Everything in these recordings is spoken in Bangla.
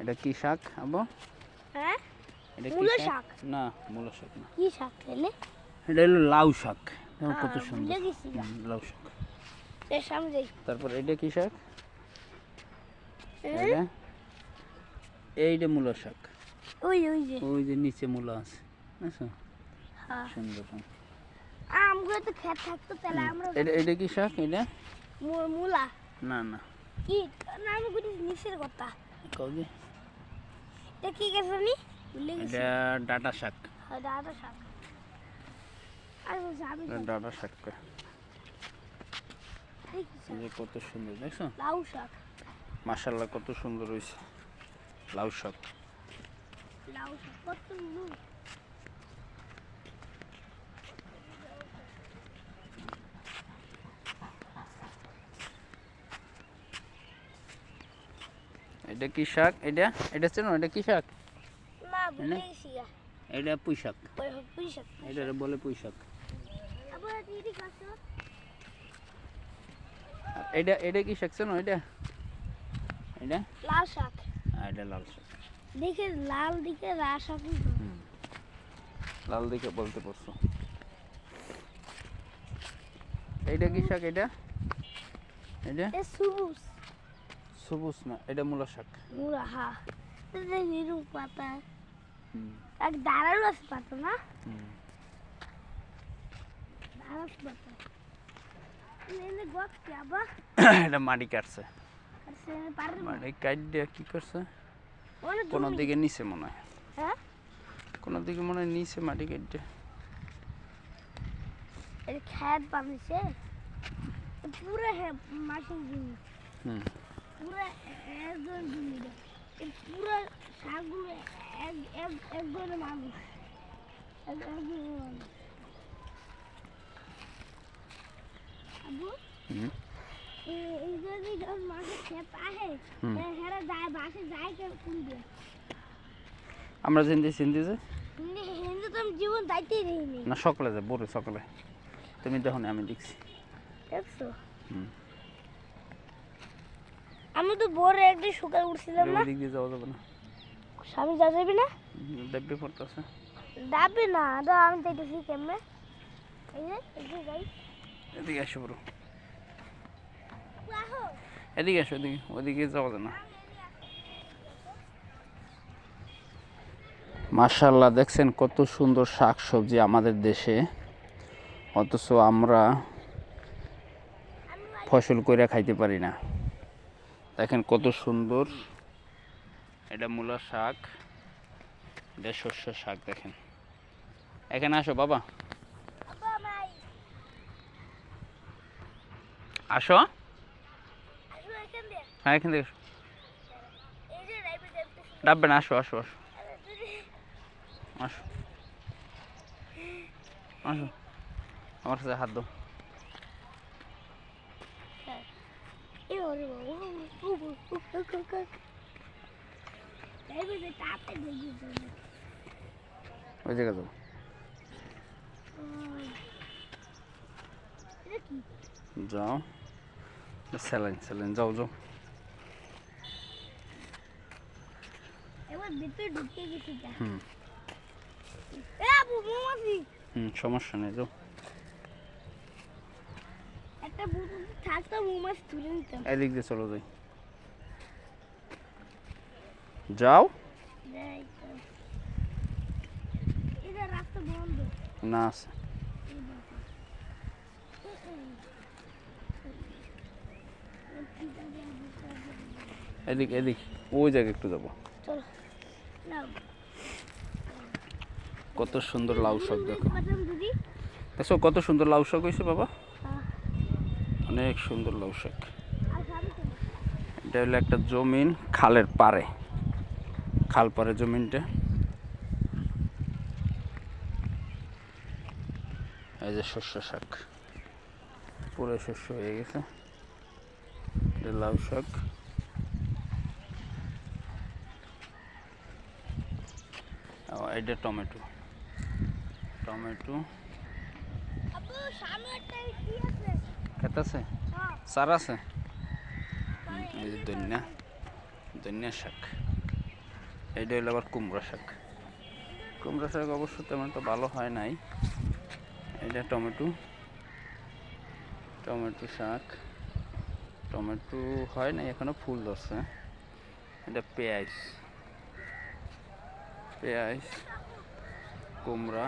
এটা কি শাক আবো হ্যাঁ? এটা কি শাক। না মূলো শাক না। কি শাক খেলে এটা হলো লাউ শাক। কত সুন্দর। লাউ শাক। তারপর এটা কি শাক? হ্যাঁ? এটা? এইটা মূলো শাক। ওই ওই যে। ওই যে নিচে মূলো আছে। বুঝছ? হ্যাঁ। সুন্দর। আমগুলো তো খেত থাকতো তাহলে আমরা এটা এটা কি শাক এটা? মূলা। না না। কি? না আমি বুঝি নিচের কথা। কবে এটা কি গেছে নি ভুলে গেছি। এটা ডাটা শাক। হ্যাঁ, দাদা শাক। আর বলছি ডাটা শাক যে কত সুন্দর দেখছ? লাউ শাক। মাশাল্লাহ কত সুন্দর হয়েছে লাউ শাক। লাউ শাক কত সুন্দর। এটা কি শাক? এটা? এটা চেনো এটা কি শাক। এটা? পুঁই শাক এটা বলে পুঁই শাক এটা এটা কি শাক চেনো এটা? এটা? লাল শাক। এটা লাল শাক। দেখে লাল দিকে লাল শাক লাল দিকে বলতে পারছ। এইটা কি শাক এটা? এটা? এ সবুজ। সবুজ না এটা মূলা শাক। মুড়া হা। এটা নিরু পাতা। হুম, এক দাঁড়ানো আছে পাতা না। দাঁড়াস পাতা। এটা মাটি কাটছে। মাটি কাট দিয়ে কি করছে? কোনো দিকে নিচে মনে হয়। হ্যাঁ? কোনো দিকে মনে হয় নিচে মাটি কাটছে এটা খ্যাত বানিয়েছে। পুরো হ্যাঁ মাসের জমি। হুম। পুরো একজন জমি পুরো শাকগুলো এক এক একজনের মানুষ। এক একজনের মানুষ। আবু এই যদি যখন মাসের ক্ষেত আহে হেরা যায় বাসে যায় কেন আমরা চিনতে চিনতে যে? হিন্দি হিন্দি তো জীবন দাইতেই দেয়নি না সকালে যে বড় সকালে। তুমি দেখো আমি দেখছি। দেখছ? হুম। আমি তো বড় একদিন সকালে উঠছিলাম না। দিক দিয়ে যাওয়া যাবে না। স্বামী যা যাবি না? পড়তেছে। যাবে না তো আমি দেখতেছি কেমনে? এই যে যাই। এদিকে আসো বড় এদিকে আসো এদিকে ওদিকে যাওয়া যায় না। মার্শাল্লাহ দেখছেন কত সুন্দর শাক সবজি আমাদের দেশে। অথচ আমরা ফসল করে খাইতে পারি না। দেখেন কত সুন্দর। এটা মূলা শাক। এটা শস্য শাক, দেখেন। এখানে আসো, বাবা। আসো। হ্যাঁ এখান থেকে ডাববে না আসো আসো আসো। আসো। আসো। আমার সাথে হাত দাও। তো ওই জায়গা কি যাও। স্যালাইন স্যালাইন যাও যাও। এবার ভিতরে যা হুম। এ হুম সমস্যা নেই যাও। একটা থাকতো মৌমাছি তুলে নিতাম। এদিক দিয়ে চলো যাই। যাও না আছে। এদিক এদিক, ওই জায়গায় একটু যাব কত সুন্দর লাউ শাক দেখো দেখো কত সুন্দর লাউ শাক হয়েছে বাবা। অনেক সুন্দর লাউ শাক? এটা হলো একটা জমিন খালের পারে খাল পারে জমিনটা। এই যে শস্য শাক। পুরো শস্য হয়ে গেছে। লাউ শাক। এটা টমেটো। টমেটো। খেত আছে? হ্যাঁ। চারা আছে? এই যে ধনিয়া। ধনিয়া শাক। এইটা হলো আবার কুমড়া শাক। কুমড়া শাক অবশ্য তেমন তো ভালো হয় নাই। এটা টমেটো। টমেটো শাক। টমেটো হয় নাই, এখনও ফুল ধরছে। এটা পেঁয়াজ। পেঁয়াজ, কুমড়া,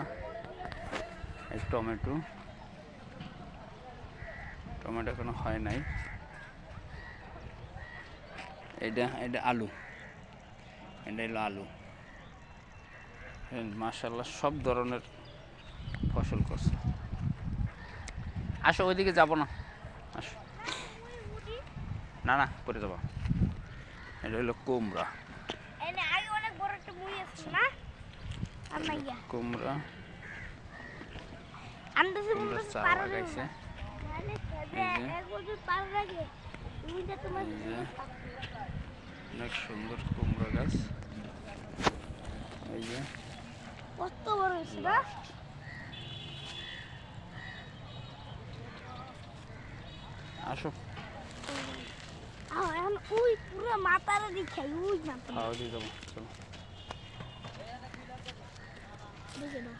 এই টমেটো। টমেটো এখনও হয় নাই। এটা এটা আলু। এটা হলো আলু মাশাল্লাহ সব ধরনের ফসল করছে। আসো ওইদিকে যাব না। আসো। না না পরে যাব। এটা হলো কুমড়া। কুমড়া। আন্দাজে কুমড়া বলতে চা পারো না। লাগাইছে নাহলে এই যে। এক বছর পার লাগে মুড়িটা তোমার এই যে। অনেক সুন্দর গাছ এই যে কত বড় না আসো এখন ওই পুরো মাথাটা দেখাই ওই মাথা খাওয়া দিয়ে যাব চলো দেখে না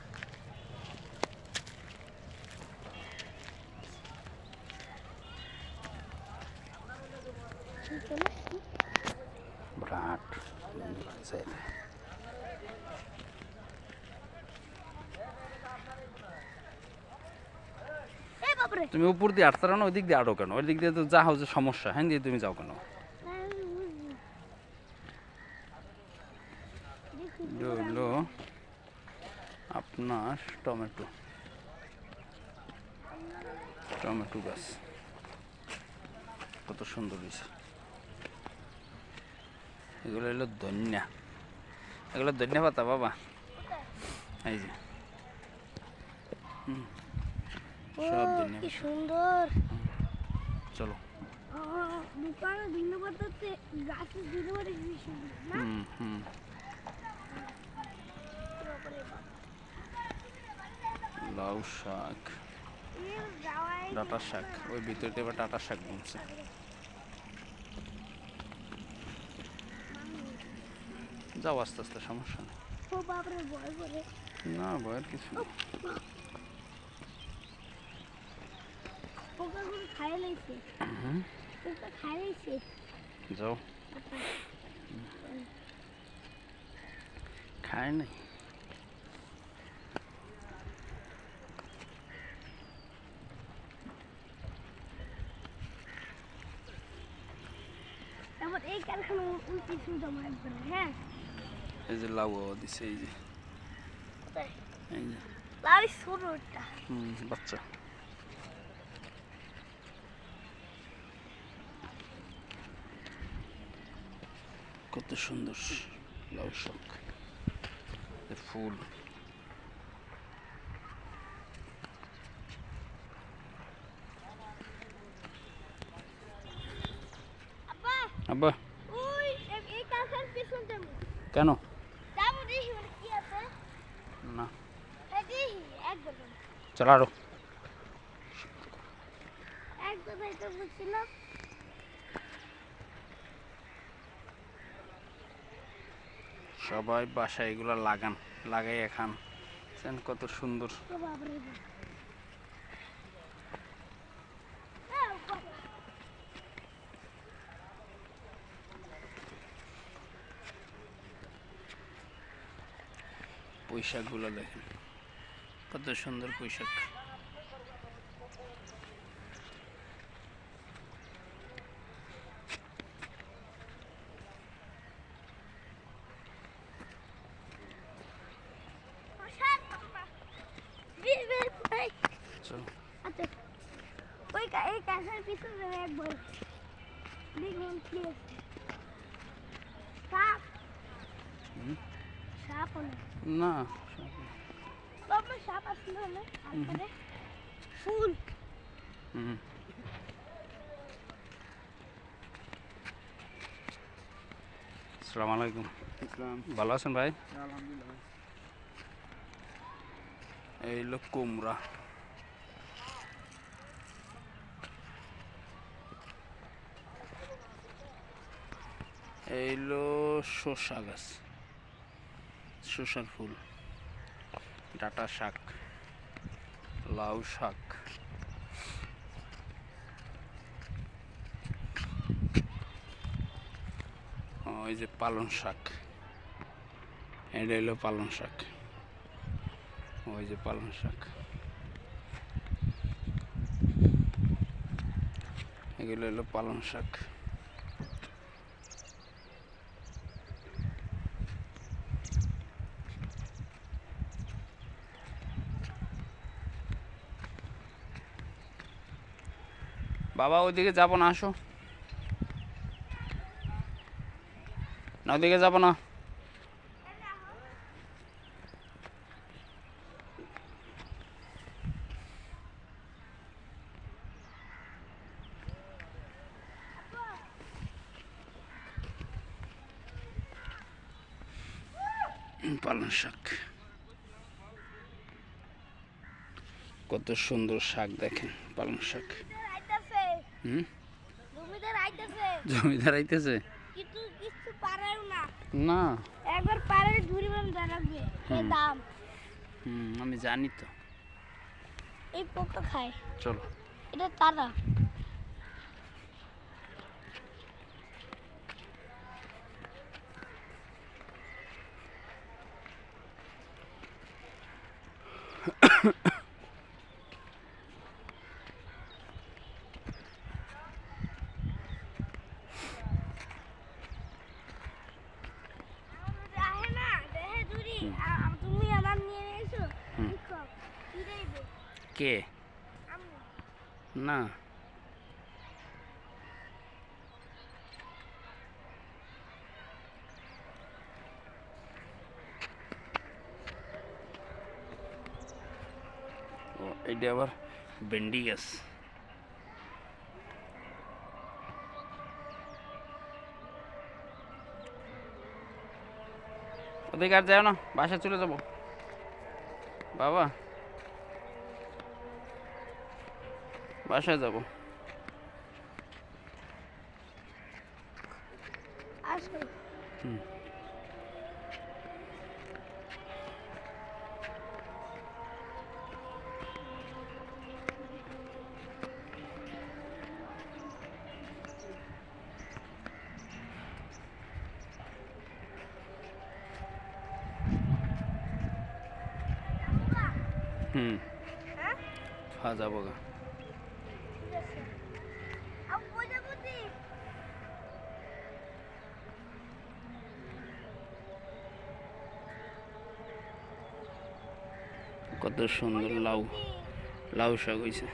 না? বিরাট তুমি উপর দিয়ে আটতে না ওই দিক দিয়ে আরও কেন? ওই দিক দিয়ে তো যা হচ্ছে সমস্যা হ্যাঁ দিয়ে তুমি যাও কেন? আপনার টমেটো। টমেটো গাছ। কত সুন্দর হয়েছে। এগুলো হলো ধনিয়া। এগুলো ধন্যবাদ বাবা। এই যে। সব ধনিয়া কি সুন্দর। চলো। ধন্যবাদ সুন্দর না? হুম হুম। লাউ শাক। ডাটা শাক। ওই ভিতরে এবার ডাটা শাক বুনছে যাও আস্তে আস্তে সমস্যা নেই। না ভয়ের কিছু যাও। খায় নাই। এই কারখানা উল্টি শুনতে আমার হ্যাঁ? এই যে লাউ দিছে এই যে। এই যে। লাউ ছোটটা হুম, বাচ্চা। কত সুন্দর লাউ শাক। ফুল। আব্বা। কেন যাব দেখি ওখানে কি আছে না হ্যাঁ দেখি একদম চল আরও। সবাই বাসায় এগুলো লাগান লাগাই খান। কত সুন্দর। বাবা। পুঁইশাকগুলো দেখেন। কত সুন্দর পুঁইশাক মশার বাবা। বের, বের, বের। চল আচ্ছা ওই কা- এই কাছের পিছনে যাবে একবার দেখুন সাপ সাপ অনেক না বাবা সাপ আসলে অনেক তারপরে ফুল। হুম। আসসালামু আলাইকুম ভালো আছেন ভাই? এই হলো কুমড়া। এই হলো শসা গাছ শসার ফুল। ডাটা শাক, লাউ শাক। ওই যে পালং শাক, এটা হলো পালং শাক। ওই যে পালং শাক। এগুলো হলো পালং শাক। বাবা, ওইদিকে যাব না, আসো। না, ওইদিকে যাব না। পালং শাক। কত সুন্দর শাক দেখেন, পালং শাক। হুম? জমিদার আইতাছে। জমিদার আইতেছে? কিন্তু কিছু পারেও না। না। একবার পারে ঘুরি বাম দাঁড়াবে এই দাম। হুম আমি জানি তো। এই পোকা খায়। চলো। এটা তারা আহে না, দেহে ধরি। আ- আ- তুমি আমার নিয়ে এসো হুম। দেখো, ফিরাইবো। কে? না। ও, এইটা আবার ভেন্ডি গাছ। ওদিকে আর যাও না, বাসায় চলে যাব। বাবা। বাসায় যাব। হুম। হুম। হ্যাঁ? হ্যাঁ যাব গা। কত সুন্দর লাউ লাউ শাক হয়েছে